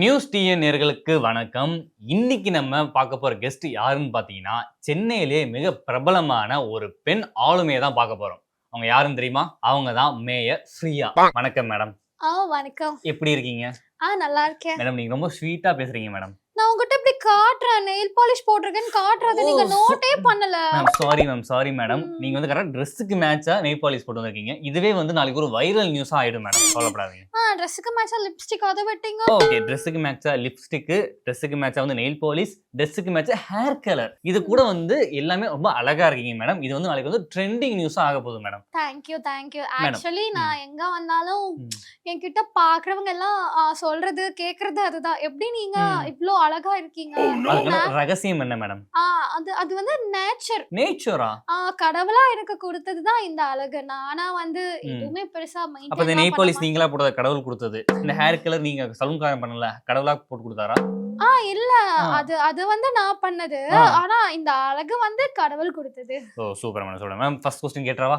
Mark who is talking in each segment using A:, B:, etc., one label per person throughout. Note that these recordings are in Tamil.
A: நியூஸ் டிஎன் நேர்களுக்கு வணக்கம். இன்னைக்கு நம்ம பார்க்க போற கெஸ்ட் யாருன்னு பார்த்தீங்கன்னா சென்னையிலே மிக பிரபலமான ஒரு பெண் ஆளுமையை தான் பார்க்க போறோம். அவங்க யாருன்னு தெரியுமா? அவங்க தான் மேயர் ஸ்ரீயா. வணக்கம் மேடம்.
B: ஆ வணக்கம்.
A: எப்படி இருக்கீங்க?
B: ஆ நல்லா இருக்கேன்.
A: மேடம் நீங்க ரொம்ப ஸ்வீட்டா பேசுறீங்க மேடம்.
B: நான் உங்ககிட்ட இப்படி காட்டுறேன் நெயில் பாலிஷ் போட்டிருக்கேன்னு காட்டுறது நீங்க நோட்டே பண்ணல.
A: Ma'am sorry ma'am sorry madam. நீங்க வந்து கரெக்டாக ட்ரெஸ்ஸுக்கு மேட்சா நெய் பாலிஷ் போட்டு வந்திருக்கீங்க. இதுவே வந்து நாளைக்கு ஒரு வைரல் நியூஸா ஆயிடும் மேடம் கவலைப்படாதீங்க.
B: ஆ ட்ரெஸ்ஸுக்கு மேட்சா லிப்ஸ்டிக் அதை வெட்டிங்க.
A: ஓகே ட்ரெஸ்ஸுக்கு மேட்சா லிப்ஸ்டிக்கு ட்ரெஸ்ஸுக்கு மேட்சா வந்து நெயில் பாலிஷ் ட்ரெஸ்ஸுக்கு மேட்சா ஹேர் கலர் இது கூட வந்து எல்லாமே ரொம்ப அழகா இருக்கீங்க மேடம் இது வந்து நாளைக்கு வந்து ட்ரெண்டிங் நியூஸா ஆக போகுது madam
B: thank you thank you
A: Madam.
B: Actually நான் எங்க வந்தாலும்
A: ம்.
B: என்கிட்ட பாக்குறவங்க எல்லாம் சொல்றது கேக்குறது அதுதான். எப்படி நீங்க
A: ம்.
B: இவ்ளோ அழகா இருக்கீங்க.
A: ரகசியம் என்ன மேடம்
B: அது அது வந்து நேச்சர்
A: நேச்சரா
B: கடவுளா எனக்கு கொடுத்ததுதான் இந்த அழகு. நானா வந்து. எதுவுமே பெருசா
A: அப்ப இந்த நெய் பாலிஷ் நீங்களா போட்டத கடவுள் கொடுத்தது? இந்த ஹேர் கலர் நீங்க சலூன்காரன் பண்ணல கடவுளா போட்டு கொடுத்தாரா?
B: ஆ இல்ல. அது அது வந்து நான் பண்ணது. ஆனா இந்த அழகு வந்து கடவுள் கொடுத்தது.
A: ஓ சூப்பர் மேடம் சொல்றேன் மேம் ஃபர்ஸ்ட் கொஸ்டின் கேட்டுறவா?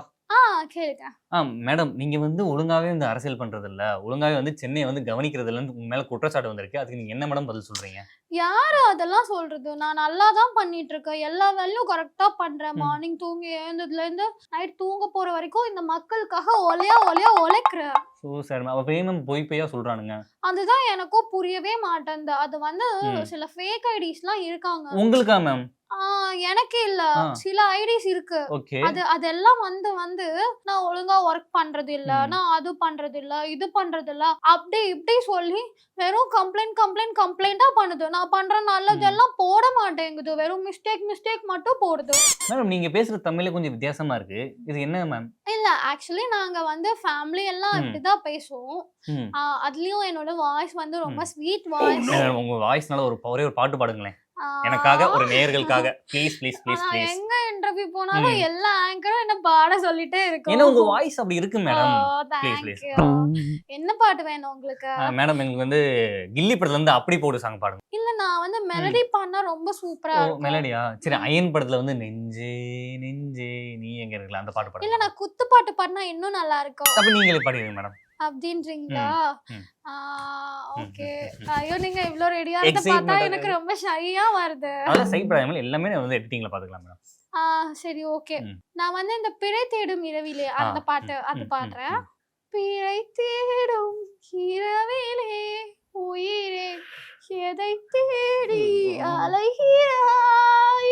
B: ஆ
A: மேடம் நீங்க வந்து ஒழுங்காவே வந்து அரசியல் பண்றது இல்ல ஒழுங்காவே வந்து சென்னையை வந்து கவனிக்கிறது இல்லைன்னு உங்க மேல குற்றச்சாட்டு வந்திருக்கு. அதுக்கு நீங்க என்ன மேடம் பதில் சொல்றீங்க?
B: யாரு அதெல்லாம் சொல்றது? நான் நல்லா தான் பண்ணிட்டு இருக்கேன் எல்லா வேலையும் கரெக்டா பண்றேன். மார்னிங் தூங்கி எழுந்ததுல இருந்து நைட் தூங்க போற வரைக்கும் இந்த மக்களுக்காக ஒலையா ஒலையா உழைக்கிறேன்.
A: ஸோ சார் அப்ப மேம் பொய் பொய்யா சொல்றானுங்க.
B: அதுதான் எனக்கும் புரியவே மாட்டேங்குது அது வந்து. சில ஃபேக் ஐடிஸ்லாம் இருக்காங்க.
A: உங்களுக்கா மேம்
B: எனக்கு இல்ல. சில ஐடிஸ் இருக்கு. அது அதெல்லாம் வந்து வந்து நான் ஒழுங்கா ஒர்க் பண்றது இல்ல. நான் அது பண்றது இல்ல. இது பண்றது இல்ல. அப்படி இப்படி சொல்லி வெறும் கம்ப்ளைண்ட் கம்ப்ளைண்ட் கம்ப்ளைண்டா பண்ணுது. நான் பண்ற நல்லதெல்லாம் போட மாட்டேங்குது. வெறும் மிஸ்டேக் மிஸ்டேக் மட்டும் போடுது.
A: மேடம் நீங்க பேசுற தமிழ்ல கொஞ்சம் வித்தியாசமா இருக்கு. இது என்ன மேம்
B: இல்ல ஆக்சுவலி நாங்க வந்து ஃபேமிலி எல்லாம். இப்படிதான் பேசுவோம். அதுலயும் என்னோட வாய்ஸ் வந்து ரொம்ப. ஸ்வீட் வாய்ஸ்
A: உங்க வாய்ஸ்னால ஒரு ஒரே ஒரு பாட்டு பாடுங்களேன். எனக்காக ஒரு நேயர்களுக்காக. ப்ளீஸ் ப்ளீஸ் ப்ளீஸ் ப்ளீஸ்
B: எங்க இன்டர்வியூ போனாலும். எல்லா ஆங்கரும் என்ன பாட சொல்லிட்டே இருக்கும்.
A: ஏன்னா உங்க வாய்ஸ் அப்படி இருக்கு மேடம் ப்ளீஸ் ப்ளீஸ்.
B: என்ன பாட்டு வேணும் உங்களுக்கு?
A: மேடம் எங்களுக்கு வந்து கில்லி படத்துல இருந்து அப்படி போடு சாங் பாடுங்க.
B: இல்ல நான் வந்து மெலடி பாடினா ரொம்ப சூப்பரா இருக்கும்.
A: மெலடியா சரி அயன் படத்துல வந்து நெஞ்சே நெஞ்சே நீ எங்க இருக்கலாம் அந்த பாட்டு
B: இல்ல
A: பாடுங்க
B: நான் குத்து பாட்டு பாடினா இன்னும் நல்லா இருக்கும்.
A: அப்ப நீங்களே பாடிடுங்க மேடம்
B: அப்படின்றீங்களா. ஓகே. ஐயோ நீங்க இவ்ளோ ரெடியா இருந்த பார்த்தா எனக்கு ரொம்ப ஷையா வருது.
A: அதெல்லாம் சைப்படாமல் எல்லாமே வந்து எடிட்டிங்ல பாத்துக்கலாம் மேடம்
B: ஆ, சரி ஓகே. நான் வந்து இந்த பிறை தேடும் இரவிலே அந்த பாட்டு அது பாடுறேன். பிறை தேடும் இரவிலே உயிரே எதை தேடி அலைகிறாய்.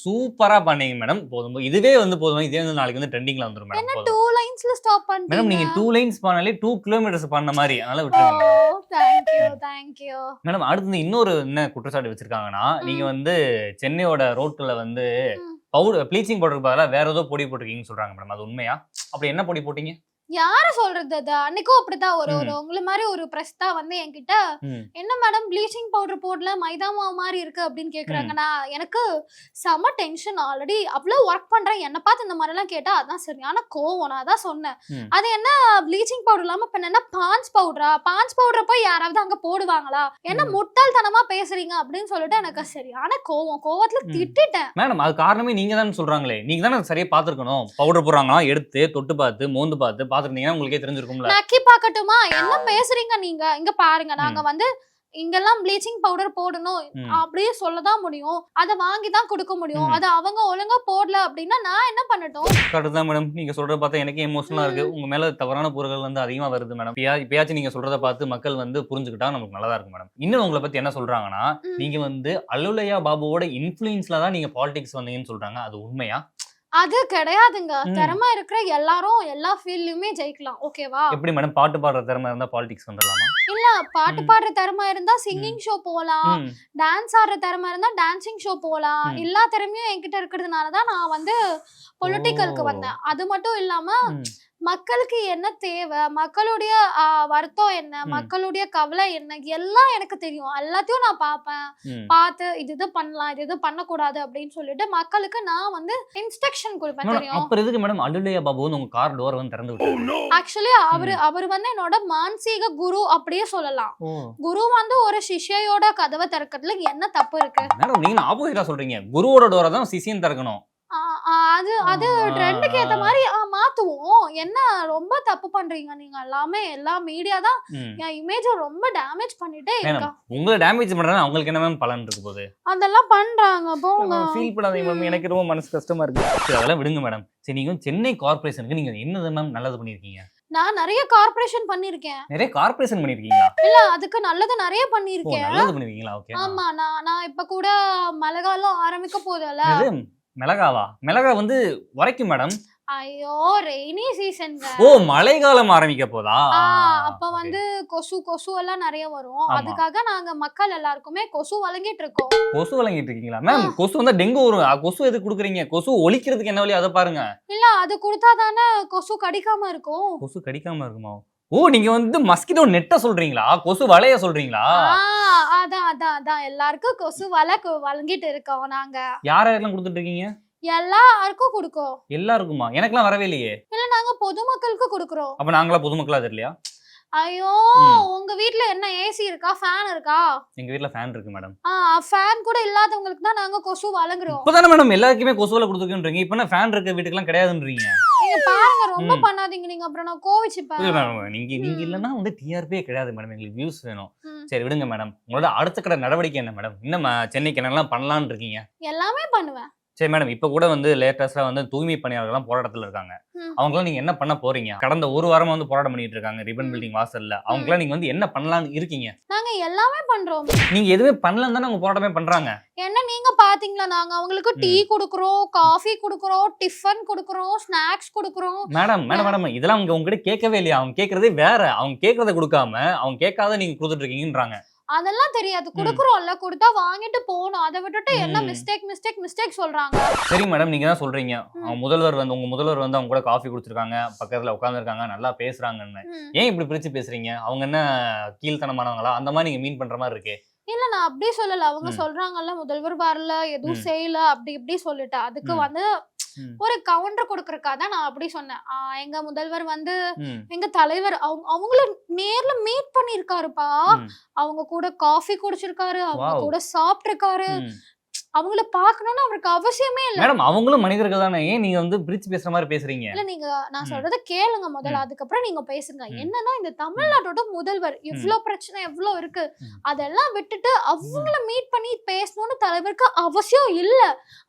A: சூப்பரா பண்ணீங்க மேடம். போதும். இதுவே வந்து போதும். இதே வந்து நாளைக்கு வந்து ட்ரெண்டிங்ல வந்துரும் மேடம்.
B: என்ன டூ லைன்ஸ்ல ஸ்டாப்
A: மேடம் நீங்க டூ லைன்ஸ் பண்ணாலே டூ கிலோமீட்டர்ஸ் பண்ண மாதிரி. அதனால விட்டுருங்க
B: ஓ தேங்க்யூ தேங்க்யூ
A: மேடம் அடுத்து இன்னொரு என்ன குற்றச்சாட்டு வச்சிருக்காங்கன்னா நீங்க. வந்து சென்னையோட ரோட்ல வந்து. பவுடர் ப்ளீச்சிங் பவுடருக்கு பதிலாக வேற ஏதோ பொடி போட்டிருக்கீங்கன்னு சொல்றாங்க மேடம். அது உண்மையா? அப்படி என்ன பொடி போட்டீங்க?
B: யார சொல்றது அது அன்னைக்கும் அப்படிதான் ஒரு. ஒரு உங்களை மாதிரி ஒரு பிரஸ் தான் வந்து என்கிட்ட. என்ன மேடம் ப்ளீச்சிங் பவுடர் போடல? மைதா மாவு மாதிரி இருக்கு அப்படின்னு கேக்குறாங்க. நான் எனக்கு செம டென்ஷன் ஆல்ரெடி அவ்வளவு ஒர்க் பண்றேன். என்ன பார்த்து இந்த மாதிரி எல்லாம் கேட்டா அதான் சரியான கோவம். நான் அதான் சொன்னேன். அது என்ன ப்ளீச்சிங் பவுடர் இல்லாம இப்ப என்ன பான்ஸ் பவுடரா பான்ஸ் பவுடர் போய் யாராவது அங்க போடுவாங்களா? என்ன. முட்டாள்தனமா பேசுறீங்க? அப்படின்னு சொல்லிட்டு எனக்கு சரியான கோவம். கோவத்துல. திட்டிட்டேன்.
A: மேடம் அது காரணமே நீங்க தான் சொல்றாங்களே. நீங்க தானே சரியா பாத்துருக்கணும் பவுடர் போடுறாங்களா? எடுத்து தொட்டு பார்த்து மோந்து பார்த்து பாத்துருந்தீங்கன்னா உங்களுக்கே தெரிஞ்சிருக்கும்ல.
B: நக்கி பார்க்கட்டுமா? என்ன பேசுறீங்க நீங்க? இங்க பாருங்க நாங்க வந்து இங்கெல்லாம் ப்ளீச்சிங் பவுடர் போடணும். அப்படியே சொல்லதான் முடியும். அதை வாங்கி தான் கொடுக்க முடியும். அது அவங்க ஒழுங்கா போடல அப்படின்னா நான் என்ன பண்ணட்டும்?
A: கரெக்ட் தான் மேடம். நீங்க சொல்றத பார்த்தா எனக்கே எமோஷனலா இருக்கு. உங்க மேல தவறான பொருட்கள் வந்து அதிகமா வருது மேடம். இப்பயா இப்பயாச்சும் நீங்க சொல்றத பார்த்து மக்கள் வந்து புரிஞ்சுக்கிட்டா நமக்கு நல்லதா இருக்கும் மேடம். இன்னும் உங்களை பத்தி என்ன சொல்றாங்கன்னா. நீங்க வந்து அல்லுலையா பாபுவோட இன்ஃபுளுன்ஸ்ல தான் நீங்க பாலிடிக்ஸ் வந்தீங்கன்னு சொல்றாங்க. அது உண்மையா?
B: அது கிடையாதுங்க. திறமை இருக்கிற எல்லாரும் எல்லா ஃபீல்ட்லயுமே ஜெயிக்கலாம் ஓகேவா
A: எப்படி மேடம் பாட்டு பாடுற திறமை இருந்தா பாலிடிக்ஸ் வந்துடலாமா
B: இல்ல பாட்டு. பாடுற திறமை இருந்தா சிங்கிங் ஷோ போலாம்
A: ம்.
B: டான்ஸ் ஆடுற திறமை இருந்தா டான்சிங் ஷோ போலாம்
A: ம்.
B: எல்லா திறமையும் என்கிட்ட இருக்கிறதுனால தான் நான் வந்து பொலிட்டிக்கலுக்கு. வந்தேன் அது மட்டும் இல்லாம. மக்களுக்கு என்ன தேவை? மக்களுடைய வருத்தம் என்ன. மக்களுடைய கவலை என்ன? எல்லாம் எனக்கு தெரியும். எல்லாத்தையும் நான் பார்ப்பேன். பார்த்து இது இது பண்ணலாம் இது இது பண்ணக்கூடாது அப்படின்னு சொல்லிட்டு மக்களுக்கு நான் வந்து இன்ஸ்ட்ரக்ஷன் கொடுப்பேன். தெரியும்?
A: அப்புறம் எதுக்கு மேடம் அல்லுலையா பாபு வந்து உங்க கார் டோர் வந்து திறந்து
B: ஆக்சுவலி அவரு அவர் வந்து என்னோட மானசீக குரு அப்படியே சொல்லலாம். குரு வந்து ஒரு சிஷ்யோட கதவை திறக்கிறதுல என்ன தப்பு இருக்கு?
A: மேடம் நீங்க ஆப்போசிட்டா சொல்றீங்க? குருவோட டோரை தான் சிசியன் திறக்கணும்.
B: அது அது ட்ரெண்டுக்கு ஏத்த மாதிரி மாத்துவோம். என்ன ரொம்ப தப்பு பண்றீங்க நீங்க? எல்லாமே எல்லா மீடியா தான். என் இமேஜ ரொம்ப டேமேஜ் பண்ணிட்டே இருக்கா.
A: உங்களை டேமேஜ் பண்றாங்க அவங்களுக்கு என்ன மேம் பலன் இருக்கு போகுது
B: அதெல்லாம் பண்றாங்க போங்க.
A: ஃபீல் பண்ணாதீங்க மேம் எனக்கு ரொம்ப மனசு கஷ்டமா இருக்கு. அதெல்லாம் விடுங்க மேடம் சரி நீங்க சென்னை கார்பரேஷனுக்கு நீங்க என்னது மேம் நல்லது பண்ணிருக்கீங்க?
B: நான் நிறைய கார்ப்பரேஷன் பண்ணிருக்கேன்.
A: நிறைய கார்பரேஷன் பண்ணிருக்கீங்களா?
B: இல்ல அதுக்கு நல்லது நிறைய பண்ணிருக்கேன்.
A: நல்லது பண்ணிருக்கீங்களா? ஓகே
B: ஆமா நான் நான் இப்ப கூட மழைக்காலம் ஆரம்பிக்க போதல்ல
A: மிளகாவா? மிளகா வந்து உரைக்கும் மேடம்.
B: ஐயோ ரெய்னி சீசன்ங்க.
A: ஓ மழைக்காலம் ஆரம்பிக்க போதா?
B: அப்ப வந்து கொசு கொசு எல்லாம் நிறைய வரும். அதுக்காக நாங்க மக்கள் எல்லாருக்குமே கொசு வழங்கிட்டு இருக்கோம்.
A: கொசு வழங்கிட்டு இருக்கீங்களா? மேம் கொசு வந்தா டெங்கு வரும். கொசு எதுக்கு கொடுக்குறீங்க? கொசு ஒழிக்கிறதுக்கு என்ன வழி? அதை பாருங்க.
B: இல்ல அது கொடுத்தா தானே கொசு கடிக்காம இருக்கும்.
A: கொசு கடிக்காம இருக்குமா? ஓ நீங்க வந்து மஸ்கிட்டோ நெட்ட சொல்றீங்களா? கொசு வலைய சொல்றீங்களா?
B: அதான் அதான் அதான். எல்லாருக்கும் கொசு வலை வழங்கிட்டு இருக்கோம் நாங்க.
A: யார் யாரெல்லாம் கொடுத்துட்டு இருக்கீங்க?
B: எல்லாருக்கும் கொடுக்கோம்.
A: எல்லாருக்குமா? எனக்கெல்லாம் வரவே இல்லையே
B: இல்ல நாங்க பொதுமக்களுக்கு கொடுக்கறோம்.
A: அப்ப நாங்களா பொதுமக்களா தெரியலையா?
B: ஐயோ. உங்க வீட்ல என்ன ஏசி இருக்கா? ஃபேன் இருக்கா?
A: எங்க வீட்ல ஃபேன் இருக்கு மேடம்
B: ஆ ஃபேன் கூட இல்லாதவங்களுக்கு தான் நாங்க கொசு வழங்குறோம்.
A: இப்பதானே மேடம் எல்லாருக்குமே கொசுவலை கொடுத்துருக்கீங்க இப்ப ஃபேன் இருக்க வீட்டுக்கெல்லாம் கிடையாதுன்றீங்க?
B: நீங்க பாருங்க ரொம்ப. பண்ணாதீங்க நீங்க. அப்புறம் நான் கோவிச்சுப்பேன்.
A: நீங்க நீங்க
B: ம்.
A: இல்லைன்னா வந்து டிஆர்பியே கிடையாது மேடம். எங்களுக்கு வியூஸ் வேணும். சரி விடுங்க மேடம். உங்களோட அடுத்த கடை நடவடிக்கை என்ன மேடம்? இன்னும் சென்னைக்கு என்னெல்லாம் பண்ணலாம்னு இருக்கீங்க?
B: எல்லாமே பண்ணுவேன்.
A: சரி மேடம் இப்போ கூட வந்து லேட்டஸ்டா வந்து தூய்மை பணியாளர்கள்லாம் போராட்டத்தில் இருக்காங்க. அவங்களாம் நீங்க என்ன பண்ண போறீங்க? கடந்த ஒரு வாரமா வந்து போராட்டம் பண்ணிட்டு இருக்காங்க ரிபன் பில்டிங் வாசல்ல. அவங்களாம் நீங்க வந்து என்ன பண்ணலாம்னு இருக்கீங்க?
B: நாங்க எல்லாமே பண்றோம்.
A: நீங்க எதுவுமே பண்ணலன்னு தானே அவங்க போராட்டமே பண்றாங்க?
B: என்ன நீங்க பாத்தீங்களா நாங்க? அவங்களுக்கு டீ குடுக்குறோம் காஃபி குடுக்குறோம் டிஃபன் குடுக்குறோம் ஸ்நாக்ஸ் குடுக்குறோம்.
A: மேடம் மேடம் மேடம் இதெல்லாம் அவங்க உங்ககிட்ட கேட்கவே இல்லையா? அவங்க கேட்கறதே வேற. அவங்க கேட்கறத கொடுக்காம அவங்க கேட்காத நீங்க கொடுத்துட்டு இருக்கீங்கன்றாங்க.
B: அதெல்லாம் தெரியாது குடுக்குறோம்ல கொடுத்தா வாங்கிட்டு போகணும் அதை விட்டுட்டு என்ன. மிஸ்டேக் மிஸ்டேக் மிஸ்டேக் சொல்றாங்க
A: சரி மேடம் நீங்க தான் சொல்றீங்க. அவங்க முதல்வர் வந்து உங்க முதல்வர் வந்து அவங்க கூட காஃபி கொடுத்துருக்காங்க பக்கத்துல உட்காந்துருக்காங்க நல்லா பேசுறாங்கன்னு. ஏன் இப்படி பிரிச்சு பேசுறீங்க அவங்க என்ன கீழ்த்தனமானவங்களா அந்த மாதிரி நீங்க மீன் பண்ற மாதிரி இருக்கு
B: இல்ல நான் அப்படி சொல்லல அவங்க. சொல்றாங்கல்ல முதல்வர் வரல எதுவும். செய்யல அப்படி இப்படி சொல்லிட்டு அதுக்கு. வந்து. ஒரு கவுண்டர் கொடுக்கறக்கா தான் நான் அப்படி சொன்னேன். எங்க முதல்வர் வந்து எங்க தலைவர் அவங்க அவங்கள நேர்ல மீட் பண்ணிருக்காருப்பா அவங்க கூட காஃபி குடிச்சிருக்காரு அவங்க. கூட சாப்பிட்டிருக்காரு. அவங்கள பார்க்கணும்னு அவருக்கு அவசியமே இல்ல.
A: மேடம் அவங்களும் மனிதர்கள் தானே? ஏன் நீங்க வந்து பிரிச்சு பேசுற மாதிரி பேசுறீங்க?
B: இல்ல நீங்க நான். சொல்றத கேளுங்க முதல்ல. அதுக்கப்புறம் நீங்க பேசுங்க. என்னன்னா இந்த தமிழ்நாட்டோட முதல்வர் இவ்ளோ பிரச்சனை எவ்ளோ இருக்கு. அதெல்லாம் விட்டுட்டு அவங்கள மீட் பண்ணி பேசணும்னு தலைவருக்கு அவசியம் இல்ல.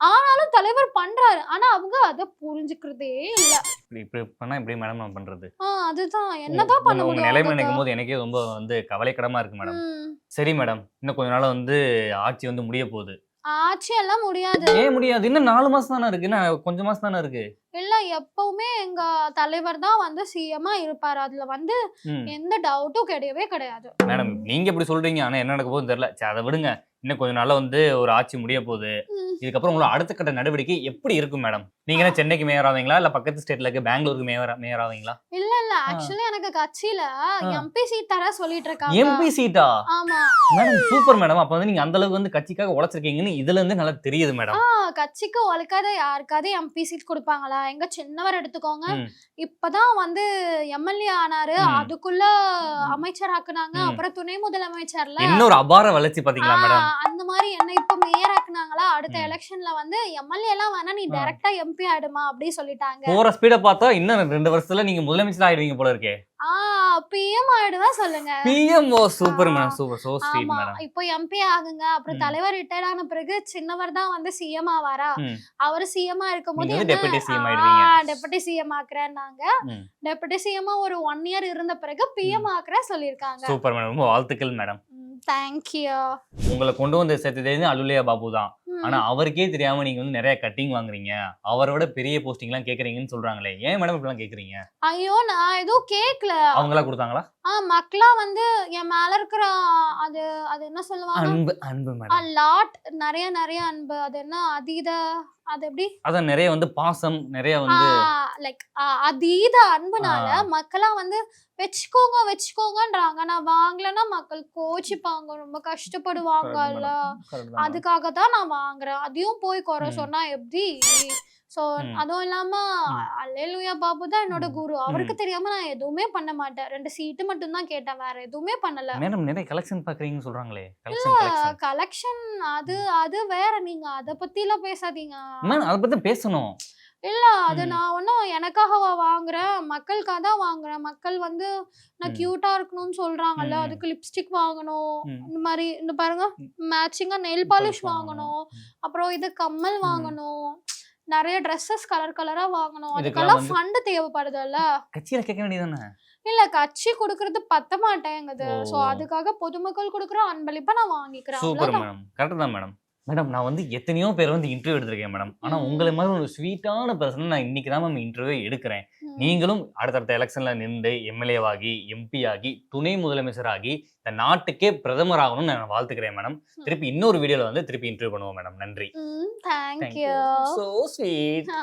B: ஆனாலும் தலைவர் பண்றாரு. ஆனா அவங்க அத புரிஞ்சுக்கிறதே இல்ல.
A: இப்படி பண்ணா இப்படி மேடம் நம்ம பண்றது?
B: அதுதான். என்னதான் பண்ண முடியும்
A: நிலைமை? நினைக்கும் போது எனக்கே ரொம்ப வந்து கவலைக்கிடமா இருக்கு மேடம். சரி மேடம். இன்னும் கொஞ்ச நாள் வந்து ஆட்சி வந்து முடிய போகுது.
B: ஆட்சி எல்லாம் முடியாது.
A: ஏன் முடியாது? இன்னும் நாலு மாசம் தானே இருக்கு. இன்னும் கொஞ்ச மாசம் தானே இருக்கு?
B: இல்ல எப்பவுமே எங்க தலைவர் தான் வந்து சிஎம்மா இருப்பாரு. அதுல வந்து. எந்த டவுட்டும் கிடையவே கிடையாது.
A: மேடம் நீங்க இப்படி சொல்றீங்க. ஆனா என்ன நடக்க போகுதுன்னு தெரியல. சரி அதை விடுங்க. இன்னும் கொஞ்ச நாள்ல வந்து ஒரு ஆட்சி முடிய போகுது. இதுக்கப்புறம் உங்களோட அடுத்த கட்ட நடவடிக்கை எப்படி இருக்கும் மேடம்? நீங்க என்ன சென்னைக்கு மேயர் ஆவீங்களா? இல்ல பக்கத்து ஸ்டேட்ல இருக்க பெங்களூருக்கு மேயர் மேயர் ஆவீங்களா?
B: இல்ல இல்ல. ஆக்சுவலி எனக்கு கட்சியில எம்பி சீட் தர சொல்லிட்டு இருக்காங்க.
A: எம்பி சீட்டா
B: ஆமா.
A: Madam super madam. அப்ப வந்து நீங்க அந்த அளவுக்கு வந்து கட்சிக்காக உழைச்சிருக்கீங்கன்னு இதுல இருந்து நல்லா தெரியுது மேடம்.
B: கட்சிக்கு ஒழுக்காத யாருக்காவது எம்பி சீட் கொடுப்பாங்களா? எங்க சின்னவர் எடுத்துக்கோங்க. இப்பதான் வந்து எம்எல்ஏ ஆனாரு. அதுக்குள்ள அமைச்சர் ஆக்குனாங்க. அப்புறம் துணை முதலமைச்சர்ல
A: இன்னொரு அபார வளர்ச்சி பாத்தீங்களா மேடம்?
B: அந்த மாதிரி என்ன இப்ப மேயர் ஆக்குனாங்களா அடுத்த. எலெக்ஷன்ல வந்து எம்எல்ஏ எல்லாம் வேணா நீ. டைரக்டா எம்பி ஆயிடுமா அப்படி சொல்லிட்டாங்க
A: போற ஸ்பீட பார்த்தா இன்னும் ரெண்டு வருஷத்துல நீங்க முதலமைச்சர் ஆயிடுவீங்க போல இருக்கே
B: பிஎம் ஆயிடுவேன் சொல்லுங்க
A: பிஎம் ஓ சூப்பர்
B: ஆ.
A: Madam super so sweet madam
B: இப்போ எம்பி ஆகுங்க அப்புறம். தலைவர் ரிட்டையர்ட் ஆன பிறகு சின்னவர் தான் வந்து சிஎம் ஆவாரா. அவரு சிஎம் இருக்கும்போது
A: நீங்க வந்து deputy CM ஆயிடுவீங்க.
B: டெபுட்டி சிஎம் ஆக்குறேன்னாங்க. டெபுட்டி சிஎம் ஒரு ஒன் இயர் இருந்த பிறகு பிஎம் ஆக்குறேன் சொல்லியிருக்காங்க
A: சூப்பர் மேடம் வாழ்த்துக்கள் மேடம்
B: தேங்க்யூ
A: உங்களை கொண்டு வந்து சேர்த்ததே அலுலியா பாபு தான் ஆனா அவருக்கே தெரியாம நீங்க வந்து நிறைய கட்டிங் வாங்குறீங்க. அவரோட பெரிய போஸ்டிங் எல்லாம் கேக்குறீங்கன்னு சொல்றாங்களே. ஏன் மேடம் இப்படிலாம் கேக்குறீங்க?
B: ஐயோ நான் எதுவும் கேக்கல.
A: அவங்களா கொடுத்தாங்களா?
B: ஆ மக்களா வந்து என் மேல இருக்கிற அது அது என்ன சொல்லுவாங்க?
A: அன்பு அன்பு மேடம்
B: லாட் நிறைய நிறைய அன்பு. அது என்ன அதீத அது எப்படி?
A: அதான் நிறைய வந்து பாசம் நிறைய வந்து
B: லைக் அதீத அன்புனால. மக்களா வந்து வச்சுக்கோங்க வச்சுக்கோங்கன்றாங்க. நான் வாங்கலைன்னா மக்கள் கோச்சிப்பாங்க ரொம்ப கஷ்டப்படுவாங்கல்ல அதுக்காக தான் நான் வாங்குறேன். அதையும் போய் குறை. சொன்னா எப்படி? சோ
A: ம்.
B: அதுவும் இல்லாம அல்லேலுயா பாபு தான் என்னோட. குரு. அவருக்கு தெரியாம நான் எதுவுமே பண்ண மாட்டேன். ரெண்டு சீட்டு மட்டும் தான் கேட்டேன். வேற எதுவுமே பண்ணல.
A: மேடம் நிறைய கலெக்ஷன் பாக்குறீங்கன்னு சொல்றாங்களே. கலெக்ஷன் கலெக்ஷன்
B: கலெக்ஷன் அது அது வேற. நீங்க அத பத்தி எல்லாம் பேசாதீங்க.
A: மேம் அதை பத்தி பேசணும்.
B: இல்ல அது. நான் ஒன்னும் எனக்காகவா வாங்குறேன் மக்களுக்காக தான் வாங்குறேன் மக்கள் வந்து நான். கியூட்டா இருக்கணும்னு சொல்றாங்கல்ல. அதுக்கு லிப்ஸ்டிக் வாங்கணும். இந்த மாதிரி இந்த பாருங்க. மேட்சிங்கா நெயில் பாலிஷ் வாங்கணும். அப்புறம் இது கம்மல். வாங்கணும் நிறைய ட்ரெஸ்ஸஸ் கலர் கலரா வாங்கணும் அதுக்கெல்லாம் ஃபண்ட் தேவைப்படுதுல்ல
A: கட்சியில கேட்க வேண்டியதானே
B: இல்ல கட்சி கொடுக்கறது பத்த மாட்டேங்குது சோ. அதுக்காக பொதுமக்கள் கொடுக்குற அன்பளிப்பா நான் வாங்கிக்கிறேன்
A: சூப்பர். மேடம் கரெக்ட் தான் மேடம் மேடம் நான் வந்து எத்தனையோ பேர் வந்து இன்டர்வியூ எடுத்திருக்கேன் மேடம் ஆனா. உங்களை மாதிரி ஒரு ஸ்வீட்டான பர்சன் நான் இன்னைக்கு தான் மேம் இன்டர்வியூ எடுக்கிறேன். நீங்களும் அடுத்தடுத்த எலெக்ஷன்ல நின்று எம்எல்ஏவாகி எம்பி ஆகி துணை முதலமைச்சராகி இந்த நாட்டுக்கே பிரதமர் ஆகணும்னு நான் வாழ்த்துக்கிறேன் மேடம் திருப்பி இன்னொரு வீடியோல வந்து திருப்பி இன்டர்வியூ பண்ணுவோம் மேடம் நன்றி.
B: Thank you
A: so sweet